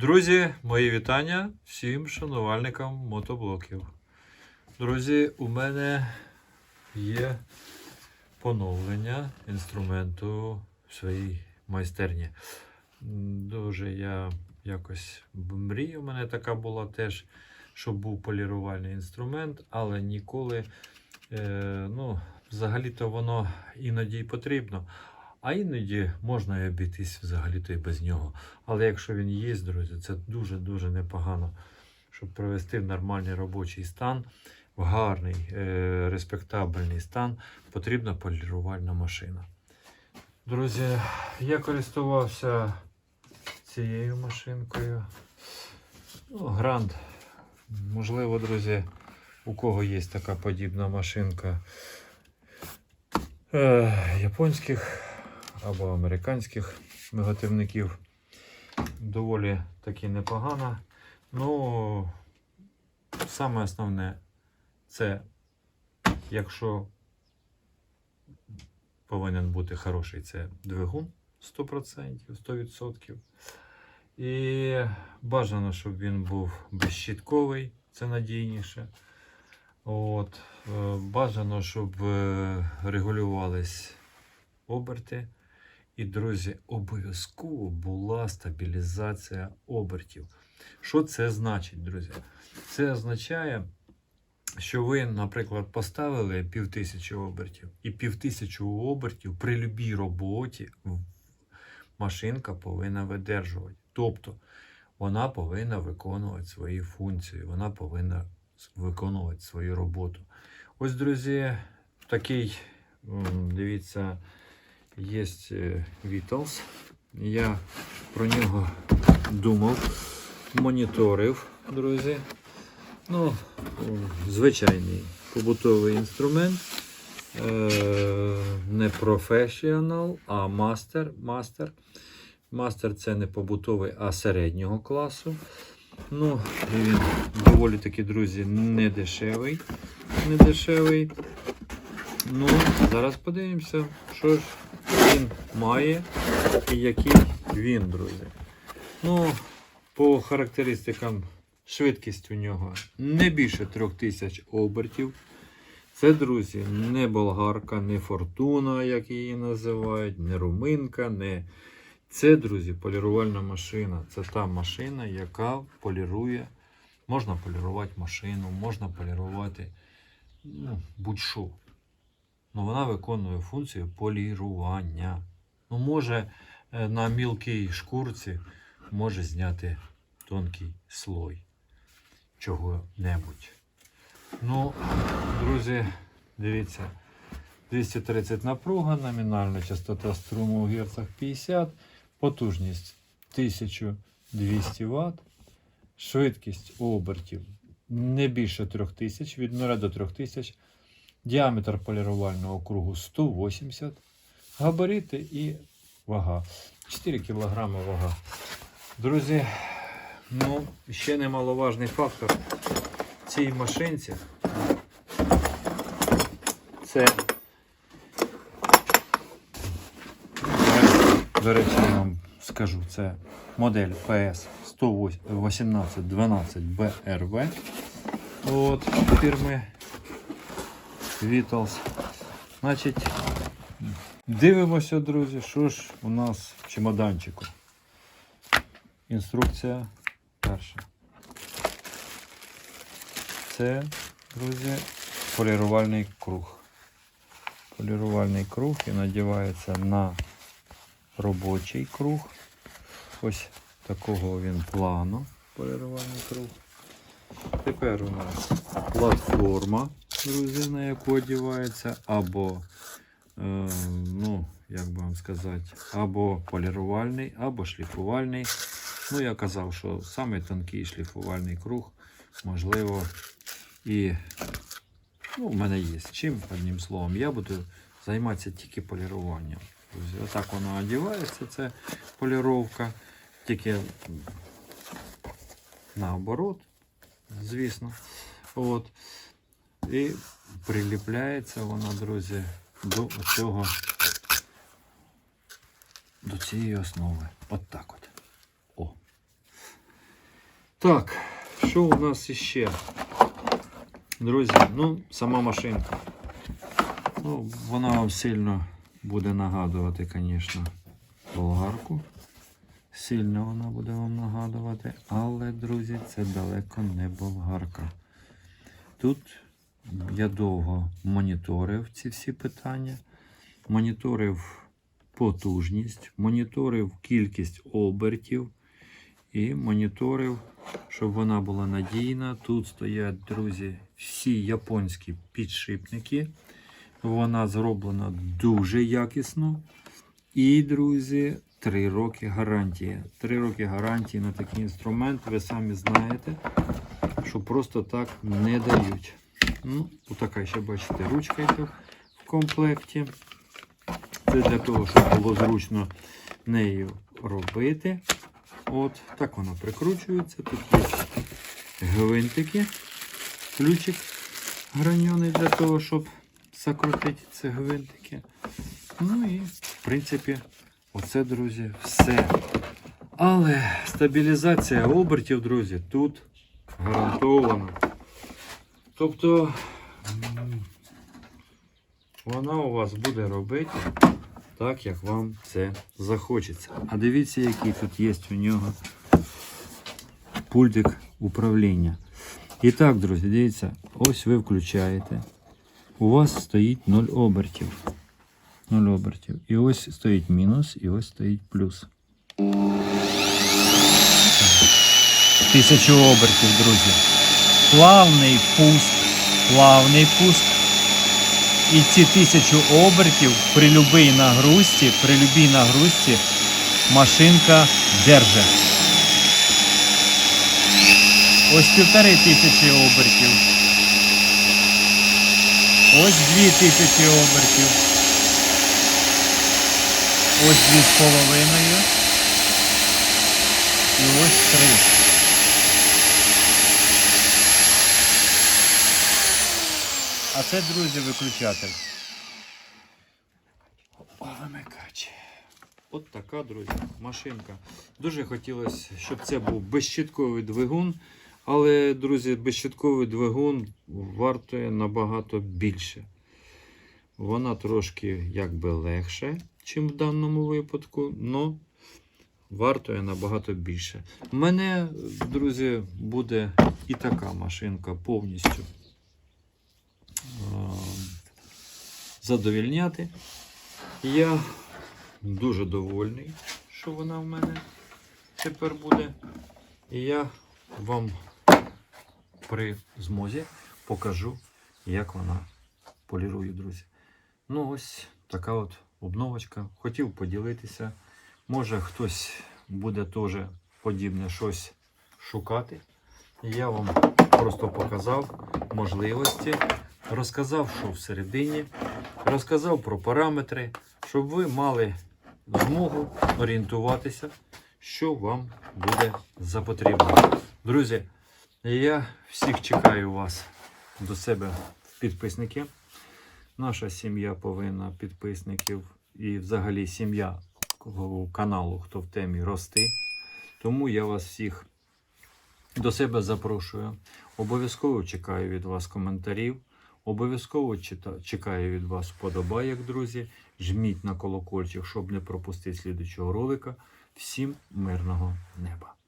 Друзі, мої вітання всім шанувальникам мотоблоків. Друзі, у мене є поновлення інструменту в своїй майстерні. Дуже я якось мрія у мене така була теж, щоб був полірувальний інструмент, але ніколи, е, ну, взагалі-то воно іноді й потрібно. А іноді можна і обійтись взагалі-то і без нього. Але якщо він є, друзі, це дуже-дуже непогано, щоб привести в нормальний робочий стан, в гарний, е- респектабельний стан, потрібна полірувальна машина. Друзі, я користувався цією машинкою. Ну, Гранд. Можливо, друзі, у кого є така подібна машинка е- японських або американських виготовників. Доволі таки непогано. Ну, саме основне, це якщо повинен бути хороший, це двигун 100%, 100%. І бажано, щоб він був безщітковий, це надійніше. От, е, бажано, щоб е, регулювались оберти. І, друзі, обов'язково була стабілізація обертів. Що це значить, друзі? Це означає, що ви, наприклад, поставили півтисячі обертів, і півтисячу обертів при любій роботі машинка повинна видержувати. Тобто вона повинна виконувати свої функції, вона повинна виконувати свою роботу. Ось, друзі, такий, дивіться, є Vitals. Я про нього думав, моніторив, друзі. Ну, звичайний побутовий інструмент. Е, Не професіонал, а мастер. Мастер. Мастер це не побутовий, а середнього класу. Ну, він доволі таки, друзі, не дешевий. Не дешевий. Ну, зараз подивимося, що ж він має і який він, друзі. Ну, по характеристикам, швидкість у нього не більше 3000 обертів. Це, друзі, не болгарка, не фортуна, як її називають, не руминка, не. Це, друзі, полірувальна машина. Це та машина, яка полірує. Можна полірувати машину, можна полірувати ну, будь-що. Ну, вона виконує функцію полірування. Ну, може е, на мілкій шкурці може зняти тонкий слой чого-небудь. Ну, друзі, дивіться, 230 напруга, номінальна частота струму у герцах 50, потужність 1200 Вт, швидкість обертів не більше 3000, від 0 до 3000, діаметр полірувального кругу 180, габарити і вага. 4 кг вага. Друзі, ну, ще немаловажний фактор цій машинці. Це, до речі, я вам скажу, це модель PS 11812 BRV от, фірми Vitals. Значить, дивимося, друзі, що ж у нас в чемоданчику. Інструкція перша. Це, друзі, полірувальний круг. Полірувальний круг і надівається на робочий круг. Ось такого він плану. Полірувальний круг. Тепер у нас платформа, друзі, на яку одівається, або, е, ну, як би вам сказати, або полірувальний, або шліфувальний. Ну, я казав, що саме тонкий шліфувальний круг, можливо, і ну, у мене є з чим, одним словом, я буду займатися тільки поліруванням. Отак воно одівається, це поліровка, тільки наоборот, звісно. От. І приліпляється вона, друзі, до цього, до цієї основи. От так от. О. Так, що у нас іще? Друзі, ну, сама машинка. Ну, вона вам сильно буде нагадувати, звісно, болгарку. Сильно вона буде вам нагадувати, але, друзі, це далеко не болгарка. Тут я довго моніторив ці всі питання, моніторив потужність, моніторив кількість обертів і моніторив, щоб вона була надійна. Тут стоять, друзі, всі японські підшипники. Вона зроблена дуже якісно. І, друзі, 3 роки гарантії. 3 роки гарантії на такий інструмент, ви самі знаєте, що просто так не дають. Ну, отака ще бачите, ручка йде в комплекті. Це для того, щоб було зручно нею робити. От, так вона прикручується. Тут є гвинтики, ключик граньоний для того, щоб закрутити ці гвинтики. Ну і, в принципі, оце, друзі, все. Але стабілізація обертів, друзі, тут гарантована. Тобто вона у вас буде робити так, як вам це захочеться. А дивіться, який тут є у нього пультик управління. І так, друзі, дивіться, ось ви включаєте. У вас стоїть 0 обертів. 0 обертів. І ось стоїть мінус, і ось стоїть плюс. Тисячу обертів, друзі. Плавний пуск, плавний пуск. І ці тисячу обертів при любій нагрузці, при любій нагрузці машинка держить. Ось півтори тисячі обертів. Ось дві тисячі обертів. Ось дві з половиною. І ось три. А це, друзі, виключатель. О, вимикач. От така, друзі, машинка. Дуже хотілося, щоб це був безщитковий двигун. Але, друзі, безщитковий двигун вартує набагато більше. Вона трошки якби легше, ніж в даному випадку, але вартує набагато більше. У мене, друзі, буде і така машинка повністю задовільняти. Я дуже довольний, що вона в мене тепер буде. І я вам при змозі покажу, як вона полірує, друзі. Ну, ось така от обновочка. Хотів поділитися. Може хтось буде теж подібне щось шукати. Я вам просто показав можливості, розказав, що всередині, розказав про параметри, щоб ви мали змогу орієнтуватися, що вам буде за потрібно. Друзі, я всіх чекаю вас до себе в підписники. Наша сім'я повинна підписників і взагалі сім'я каналу, хто в темі рости. Тому я вас всіх до себе запрошую. Обов'язково чекаю від вас коментарів. Обов'язково чекаю від вас вподобайок, друзі. Жміть на колокольчик, щоб не пропустити слідучого ролика. Всім мирного неба!